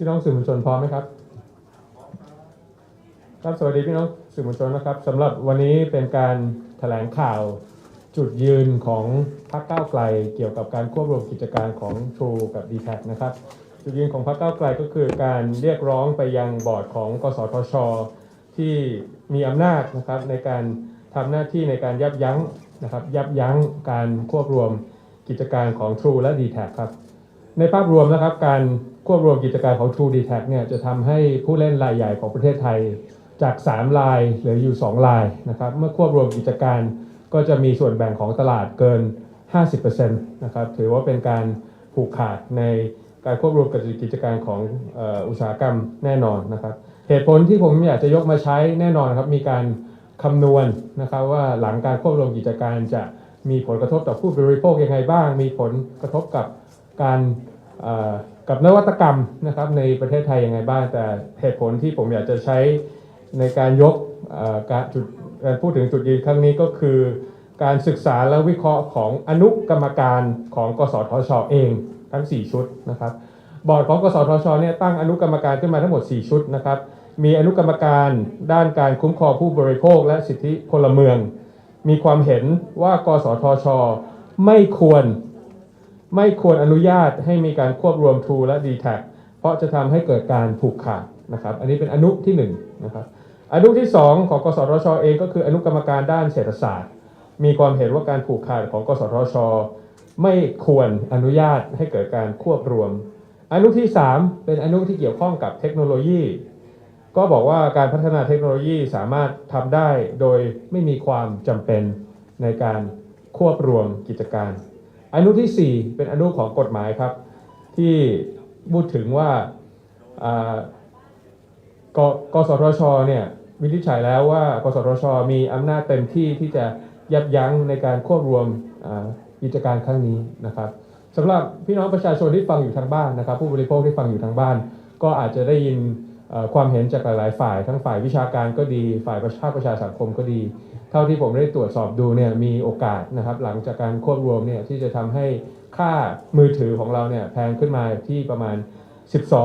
พี่น้องสื่อมวลชนพร้อมไหมครับ ครับสวัสดีพี่น้องสื่อมวลชนนะครับสำหรับวันนี้เป็นการแถลงข่าวจุดยืนของพรรคก้าวไกล เกี่ยวกับการควบรวมกิจการของ True กับ d t แทนะครับ จุดยืนของพรรคก้าวไกลก็คือการเรียกร้องไปยังบอร์ดของกสทช ที่มีอำนาจนะครับในการทำหน้าที่ในการยับยั้งนะครับยับยั้งการควบรวมกิจการของ True และ d t แทครับในภาพรวมนะครับการ ควบรวมกิจการของ True d t a c เนี่ยจะทำให้ผู้เล่นรายใหญ่ของประเทศไทยจาก 3 ลายเหลืออยู่ 2 ลายนะครับเมื่อควบรวมกิจการก็จะมีส่วนแบ่งของตลาดเกิน 50%นะครับถือว่าเป็นการผูกขาดในการควบรวมกิจการของอ,อุตสาหกรรมแน่นอนนะครับเหตุผลที่ผมอยากจะยกมาใช้แน่นอนครับมีการคำนวณนะครับว่าหลังการควบรวมกิจการจะมีผลกระทบต่อผู้บริโภคยังไงบ้าง มีผลกระทบกับการ กับนวัตกรรมนะครับในประเทศไทยยังไงบ้าง แต่เหตุผลที่ผมอยากจะใช้ในการยกการจุดการพูดถึงจุดยืนครั้งนี้ก็คือการศึกษาและวิเคราะห์ของอนุกรรมการของกสทชเองทั้ง 4 ชุดนะครับบอร์ดของกสทชเนี่ยตั้งอนุกรรมการขึ้นมาทั้งหมด 4 ชุดนะครับมีอนุกรรมการด้านการคุ้มครองผู้บริโภคและสิทธิพลเมือง มีความเห็นว่ากสทช ไม่ควร ไม่ควรอนุญาตให้มีการควบรวม True และ d t แทเพราะจะทำให้เกิดการผูกขาดนะครับ อันนี้เป็นอนุที่1นงนะครับ อนุที่ 2 ของกสทชเองก็คืออนุกรรมการด้านเศรษฐศาสตร์ มีความเห็นว่าการผูกขาดของกสทช ไม่ควรอนุญาตให้เกิดการควบรวม อนุที่ 3 เป็นอนุที่เกี่ยวข้องกับเทคโนโลยี ก็บอกว่าการพัฒนาเทคโนโลยีสามารถทำได้โดยไม่มีความจำเป็นในการควบรวมกิจการ อนุทีสี่ 4 เป็นอนุของกฎหมายครับ ที่พูดถึงว่ากกสทชเนี่ยวินิจฉัยแล้วว่ากสทช มีอำนาจเต็มที่ที่จะยับยั้งในการควบรวมกิจการครั้งนี้นะครับสำหรับพี่น้องประชาชนที่ฟังอยู่ทางบ้านนะครับ ผู้บริโภคที่ฟังอยู่ทางบ้าน ก็อาจจะได้ยิน ความเห็นจากหลาย ๆ ฝ่าย ทั้งฝ่ายวิชาการก็ดี ฝ่ายประชาประชาสังคมก็ดี เท่าที่ผมได้ตรวจสอบดูเนี่ยมีโอกาสนะครับ หลังจากการควบรวมเนี่ยที่จะทำให้ค่ามือถือของเราเนี่ยแพงขึ้นมาที่ประมาณ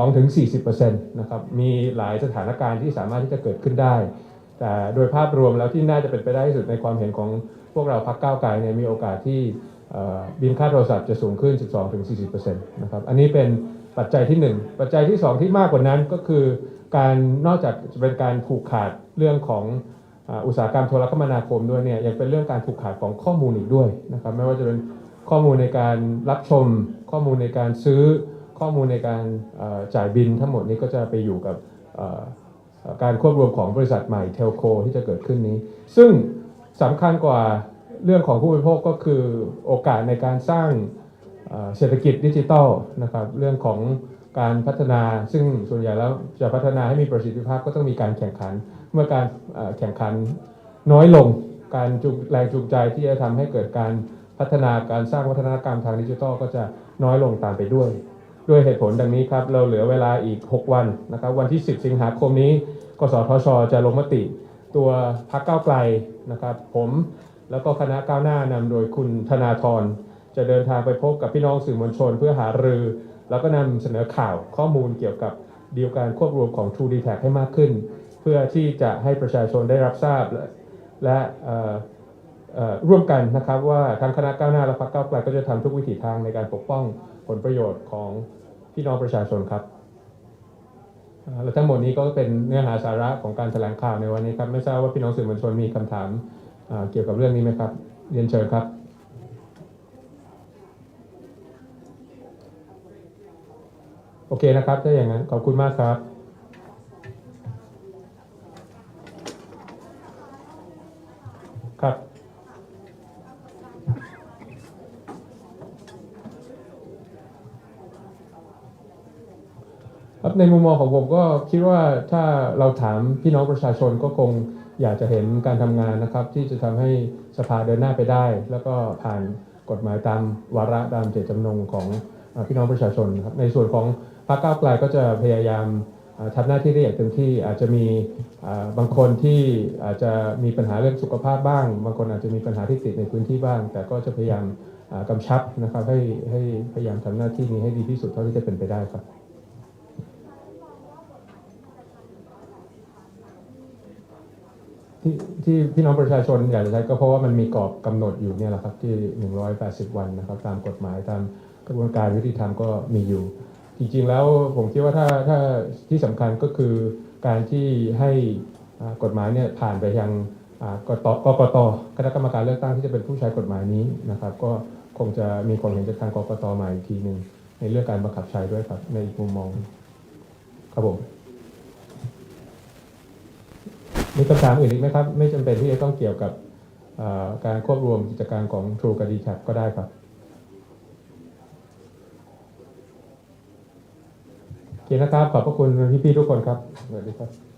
12-40%นะครับมีหลายสถานการณ์ที่สามารถที่จะเกิดขึ้นได้ แต่โดยภาพรวมแล้วที่น่าจะเป็นไปได้ที่สุดในความเห็นของพวกเราพักก้าวไกลเนี่ยมีโอกาสที่บินค่าโทรศัพท์จะสูงขึ้น 12-40%นะครับอันนี้เป็น ปัจจัยที่ 1 ปัจจัยที่ 2 ที่มากกว่านั้นก็คือการนอกจากจะเป็นการผูกขาดเรื่องของอุตสาหกรรมโทรคมนาคมด้วยเนี่ยยังเป็นเรื่องการผูกขาดของข้อมูลอีกด้วยนะครับไม่ว่าจะเป็นข้อมูลในการรับชม ข้อมูลในการซื้อข้อมูลในการจ่ายบินทั้งหมดนี้ก็จะไปอยู่กับการควบรวมของบริษัทใหม่เทลโคที่จะเกิดขึ้นนี้ ซึ่งสำคัญกว่าเรื่องของผู้บริโภคก็คือโอกาสในการสร้าง เศรษฐกิจดิจิทัลนะครับเรื่องของการพัฒนาซึ่งส่วนใหญ่แล้วจะพัฒนาให้มีประสิทธิภาพก็ต้องมีการแข่งขัน เมื่อการแข่งขันน้อยลง การจูงแรงจูงใจที่จะทำให้เกิดการพัฒนาการสร้างวัฒนธรรมทางดิจิทัลก็จะน้อยลงตามไปด้วย ด้วยเหตุผลดังนี้ครับเราเหลือเวลาอีก 6 วันนะครับวันที่ 10 สิงหาคมนี้ กสทช จะลงมติ ตัวพักเก้าไกลนะครับผมแล้วก็คณะก้าวหน้านำโดยคุณธนาธร จะเดินทางไปพบกับพี่น้องสื่อมวลชน เพื่อหารือ แล้วก็นำเสนอข่าวข้อมูลเกี่ยวกับดีลการควบรวมของ True d t a c ให้มากขึ้น เพื่อที่จะให้ประชาชนได้รับทราบและและร่วมกันนะครับว่าทางคณะก้าวหน้าและพรรคก้าวไกลก็จะทำทุกวิถีทางในการปกป้องผลประโยชน์ของพี่น้องประชาชนครับและทั้งหมดนี้ก็เป็นเนื้อหาสาระของการแถลงข่าวในวันนี้ครับ ไม่ทราบว่าพี่น้องสื่อมวลชนมีคำถามเกี่ยวกับเรื่องนี้ไหมครับ เรียนเชิญครับ อเคนะครับ ถ้าอย่างนั้นขอบคุณมากครับครับครับในมุมมองของผมก็คิดว่าถ้าเราถามพี่น้องประชาชนก็คงอยากจะเห็นการทำงานนะครับ ที่จะทำให้สภาเดินหน้าไปได้ แล้วก็ผ่านกฎหมายตามวาระตามเจตจำนงของ พี่น้องประชาชนครับในส่วนของพรรคก้าวไกลก็จะพยายามทำหน้าที่ได้อย่างเต็มที่อาจจะมีบางคนที่อาจจะมีปัญหาเรื่องสุขภาพบ้าง บางคนอาจจะมีปัญหาที่ติดในพื้นที่บ้าง แต่ก็จะพยายามกำชับนะครับให้ให้พยายามทำหน้าที่นี้ให้ดีที่สุดเท่าที่จะเป็นไปได้ครับที่ที่พี่น้องประชาชนอยากจะใช้ก็เพราะว่ามันมีกรอบกำหนดอยู่เนี่ยแหละครับที่ 180 วันนะครับตามกฎหมายตาม กระบวนการยุติธรรมก็มีอยู่ จริงๆแล้วผมคิดว่าถ้าถ้าที่สำคัญก็คือการที่ให้กฎหมายเนี่ยผ่านไปยังกตกกตคณะกรรมการเลือกตั้งที่จะเป็นผู้ใช้กฎหมายนี้นะครับ ก็คงจะมีความเห็นจากทางกกตมาอีกทีหนึ่งในเรื่องการบังคับใช้ด้วยครับในอีกมุมมองครับผมมีคำถามอื่นอีกไหมครับ ไม่จำเป็นที่จะต้องเกี่ยวกับการควบรวมกิจการของ True กับ d t a c ก็ได้ครับโอ เคนะครับ ขอบพระคุณพี่ๆทุกคนครับสวัสดีครับ